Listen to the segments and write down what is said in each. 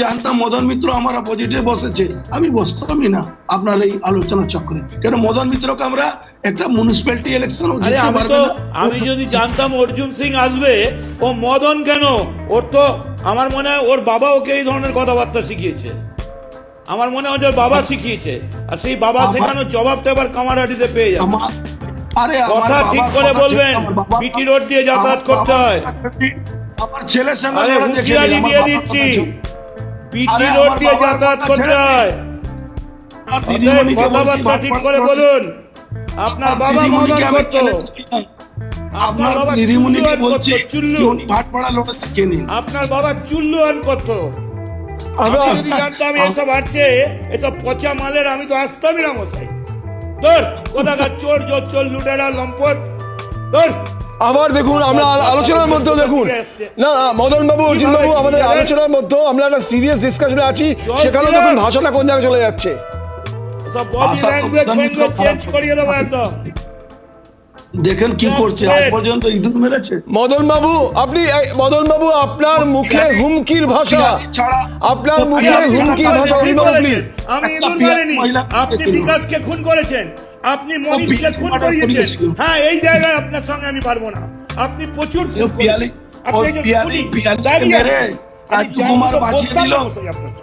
জানতাম মদন মিত্র আমার অপোজিটে বসেছে। আমি বসতামই না আপনার এই আলোচনা চক্রে। কেন মদন মিত্রকে আমরা একটা মিউনিসিপ্যালিটি ইলেকশন আমি যদি জানতাম অর্জুন সিং আসবে ও মদন কেন? ওর তো আমার মনে হয় ওর বাবা ওকে এই ধরনের কথাবার্তা শিখিয়েছে। আমার মনে হয় ওর বাবা শিখিয়েছে। আর সেই বাবা শেখানোর জবাবটা এবার কামারহাটিতে পেয়ে যাবে। কথা ঠিক করে বলবেন। বিটি রোড দিয়ে যাতায়াত করতে হয়। আমার ছেলের সঙ্গে হুঁশিয়ারি দিয়ে দিচ্ছি। আরে রোড দিয়ে যাতায়াত করতে হয়। কথাবার্তা ঠিক করে বলুন আপনার বাবা আমি করতো। আপনার বাবা দিদিমণিকে বলছি চুল্লু। ভাটপাড়া থেকে আপনার বাবা চুল্লু আন করতো। আমি যদি জানতাম এসব আসছে এসব পচা মালের আমি তো আসতামই না মশাই। ধর কোথাকার চোর জোর চোর লুটেরা লম্পট। ধর আবার দেখুন আমরা আলোচনার মধ্যে দেখুন। না না মদন বাবু অর্জুন বাবু আমাদের আলোচনার মধ্যে আমরা একটা সিরিয়াস ডিসকাশনে আছি। সেখানে দেখুন ভাষাটা কোন জায়গায় চলে যাচ্ছে। দেখেন কি করছে আজ পর্যন্ত ইঁদুর মেরেছে। মদন বাবু আপনি মদন বাবু আপনার মুখে হুমকির ভাষা। আপনার মুখে হুমকির ভাষা আমি ইঁদুর মারিনি। আপনি বিকাশকে খুন করেছেন। আপনি মনীষকে খুন করিয়েছেন। হ্যাঁ এই জায়গায় আপনার সঙ্গে আমি পারব না। আপনি প্রচুর খুন করেছেন। আপনি একজন। দাঁড়িয়ে।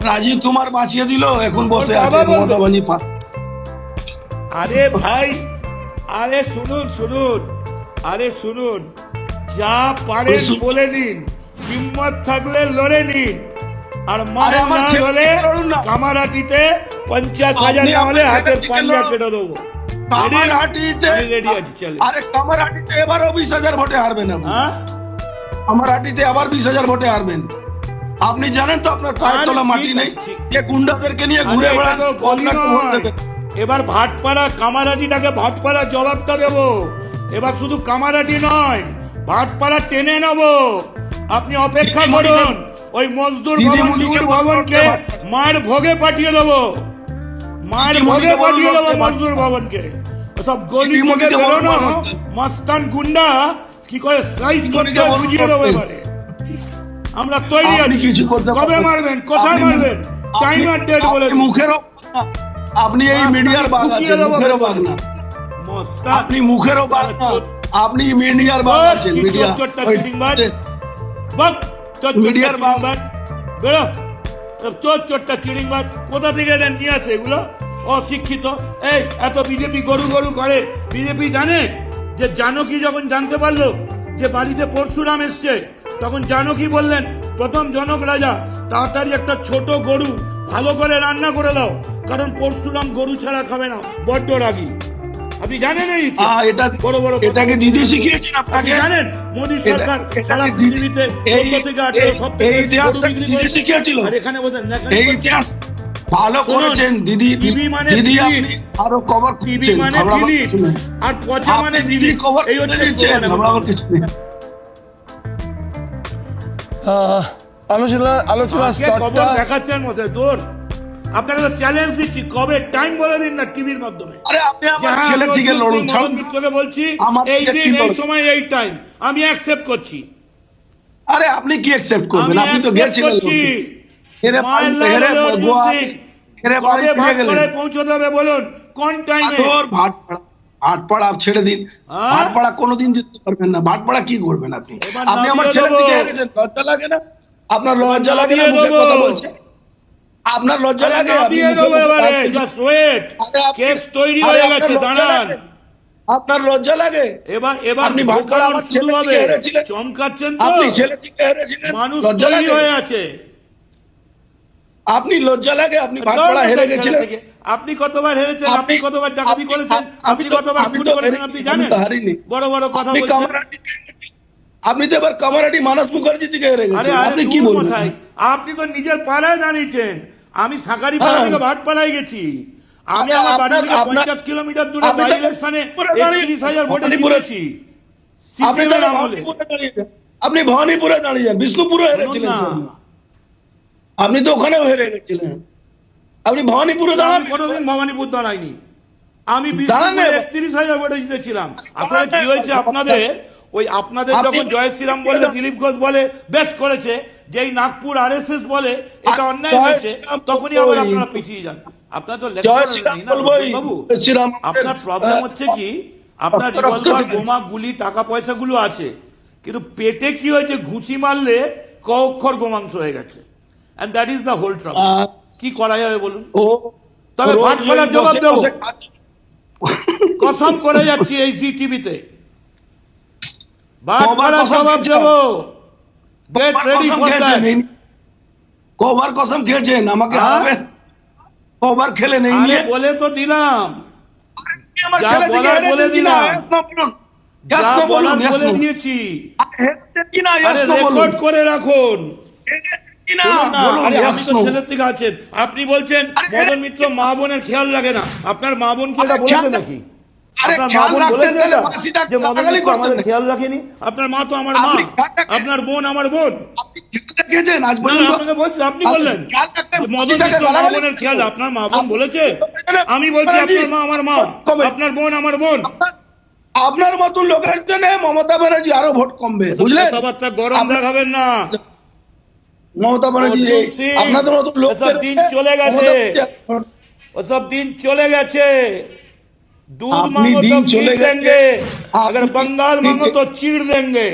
রাজীব কুমার বাঁচিয়ে দিল। এখন বসে আছে বাবা বলতো। মমতা বানি পাশ আরে ভাই আরে শুনুন শুনুন। আরে শুনুন। যা পারেন বলে নিন। হিম্মত থাকলে লড়ে নিন। আর মার না হলে। কামারাটিতে পঞ্চাশ হাজার না হলে হাতের পাঞ্জা কেটে দেবো। কামারহাটিতে আমি আছি, চলে। আরে কামারহাটিতে এবারও বিশ হাজার ভোটে হারবেন আপনি হ্যাঁ? কামারহাটিতে আবার বিশ হাজার ভোটে হারবেন। আপনি জানেন তো আপনার পায়ের তলা মাটি নেই। যে গুন্ডাদেরকে নিয়ে ঘুরে বেড়ান। এবার ভাটপাড়া কামারাটিটাকে ভাটপাড়া জবাবটা দেব। এবার শুধু কামারাটি নয় ভাটপাড়া টেনে নেব। আপনি অপেক্ষা করুন ওই মজদুর ভবন ভবনকে মার ভোগে পাঠিয়ে দেবো। মার দিদিমণিকে ভোগে পাঠিয়ে দেবো মজদুর ভবনকে। সব গলি বলুন বেরোনো ওকে। মস্তান গুন্ডা কি করে সাইজ করতে বুঝিয়ে দেবো এবারে আমরা তৈরি আছি। কিছু করতে কবে মারবেন? কোথায় মারবেন? টাইম আর ডেট বলে। মুখেরও আপনি এই মিডিয়ার ঢুকিয়ে আছেন দেবো মুখেরও না। আপনি মুখেরও না আপনি মিডিয়ার ওই আছেন মিডিয়া। বক মিডিয়ার বাপ। বেরো। চোর চোরটা চিড়িংবাজ কোথা থেকে এরা নিয়ে আসে এগুলো? অশিক্ষিত। এই এত বিজেপি গরু গরু করে। বিজেপি জানে যে জানকী যখন জানতে পারল যে বাড়িতে পরশুরাম এসছে তখন জানকী বললেন প্রথম জনক রাজা তাড়াতাড়ি একটা ছোট গরু ভালো করে রান্না করে দাও কারণ পরশুরাম গরু ছাড়া খাবে না বড্ড রাগী। আপনি জানেন এই? এটা বড় বড় এটাকে দিদি শিখিয়েছেন আপনি আপনাকে জানেন মোদী সরকার সারা পৃথিবীতে 14 থেকে 18 এই- সবথেকে এই বেশি ইতিহাসটা গরু বিক্রি শিখিয়েছিল। আর এখানে এখানে এই ইতিহাস ভালো করেছেন দিদি টিভি মানে দিদি। আপনি আরও কভার টিভি করছেন মানে নেই। আর পচা মানে দিদি কভার এই হচ্ছে দিচ্ছেন স্লোগান কিছু নেই। আলোচনা আলোচনা খবর দেখাচ্ছেন মশাই দূর আপনাকে তো চ্যালেঞ্জ দিচ্ছি কবে? টাইম বলে দিন না টিভির মাধ্যমে। আরে আপনি আমার হ্যাঁ, ছেলে থেকে লড়ুন ছাড়ুন। বলছি এই দিন এই সময় এই টাইম আমি অ্যাকসেপ্ট করছি। আরে আপনি কি অ্যাকসেপ্ট করবেন? আমি আপনি তো গেছিলেন পৌঁছতে হবে বলুন? কোন টাইমে ভাটপাড়া ছেড়ে দিন? ভাটপাড়া কোনোদিন যেতে পারবেন না। ভাটপাড়া কি করবেন আপনি? আপনি আমার লজ্জা লাগে না? আপনার লজ্জা লাগে না? মুখে কথা বলছে? আপনার লজ্জা লাগে আপনি নামিয়ে মুখে দেবো কথা এবারে বলছেন। জাস্ট ওয়েট কেস তৈরি হয়ে গেছে দাঁড়ান। আপনার লজ্জা লাগে? এবার এবার আপনি ভাটপাড়া আমার ছেলে হবে। চমকাচ্ছেন তো। আপনি ছেলে থেকে হেরেছিলেন। মানুষ লজ্জা তৈরি হয়ে আছে। আপনি লজ্জা লাগে আপনি ভাটপাড়া হেরে গেছিলেন। আপনি কতবার হেরেছেন আপনি কতবার ডাকাতি করেছেন আপনি কতবার খুন করেছেন আপনি জানেন? হারিনি। বড় বড় কথা বলছেন। আপনি তো এবার কামারাটি মানস মুখার্জি থেকে হেরে গেছেন। আপনি কি দূর বলবেন? আপনি তো নিজের পাড়ায় দাঁড়িয়েছেন। আমি সাকারি পাড়া হ্যাঁ। থেকে ভাট পাড়ায় গেছি। আমি আমার বাড়ি থেকে পঞ্চাশ কিলোমিটার দূরে বাইরের স্থানে একত্রিশ হাজার ভোটে জিতেছি। আপনি ভবানীপুরে দাঁড়িয়েছেন। বিষ্ণুপুরে হেরেছিলেন আপনি তো ওখানেও হেরে গেছিলেন। আপনি ভবানীপুরে দাঁড়ান। কোনোদিন ভবানীপুর দাঁড়াইনি। আমি একত্রিশ হাজার ভোটে জিতেছিলাম। আসলে কি হয়েছে আপনাদের? ওই আপনাদের যখন জয় শ্রীরাম বললে দিলীপ ঘোষ বলে বেশ করেছে যেই নাগপুর আরএসএস বলে এটা অন্যায় হয়েছে তখনই আবার আপনারা পিছিয়ে যান। আপনার তো বাবু? আপনার প্রবলেম হচ্ছে কি? আপনার রিভলভার বোমা গুলি টাকা পয়সাগুলো আছে কিন্তু পেটে কি হয়েছে? ঘুষি মারলে ক অক্ষর গোমাংস হয়ে গেছে। And that is the whole trouble কি করা যাবে বলুন? তবে রোজ ভাট করার জবাব দেবো। কসম করে যাচ্ছি এই জি টিভিতে কবার জবাব দেবো। গেট রেডি ফর দ্যাট কবার কসম খেয়েছেন আমাকে হ্যাঁ? হারাবেন। কবার খেলেন এই আরে বলে তো দিলাম। যা বলার বলে দিলাম। যা বলার বলে দিয়েছি। আরে। রেকর্ড করে রাখুন। আপনি বলছেন মদন মিত্র মা বোনের খেয়াল রাখে না। আপনার মা বোন কি এটা বলেছে নাকি? আপনার মা বোন বলেছে এটা? যে মদন মিত্র আমাদের খেয়াল রাখেনি? আপনার মা তো আমার মা। আপনি খেয়াল রাখেন। আপনার বোন আমার বোন। আপনি খেয়াল রেখেছেন আজ না না, পর্যন্ত? আপনাকে বলছি আপনি আপনি বললেন। খেয়াল রাখতেন, যে মদন মিত্র মা বোনের খেয়াল আপনার মা বোন বলেছে? আমি বলছি আপনার মা আমার মা। আপনার বোন আমার বোন। আপনার- আপনার মতন লোকের জন্য মমতা ব্যানার্জি আরও ভোট কমবে বুঝলেন? কথাবার্তা গরম দেখাবেন না। মমতা ব্যানার্জি অর্জুন সিং, আপনাদের মতন লোক এসব দিন চলে গেছে। ওসব দিন চলে গেছে दूध আপনি मांगो দিন तो চলে खीर গেছে। देंगे আপনি- अगर बंगाल मांगो तो चीर देंगे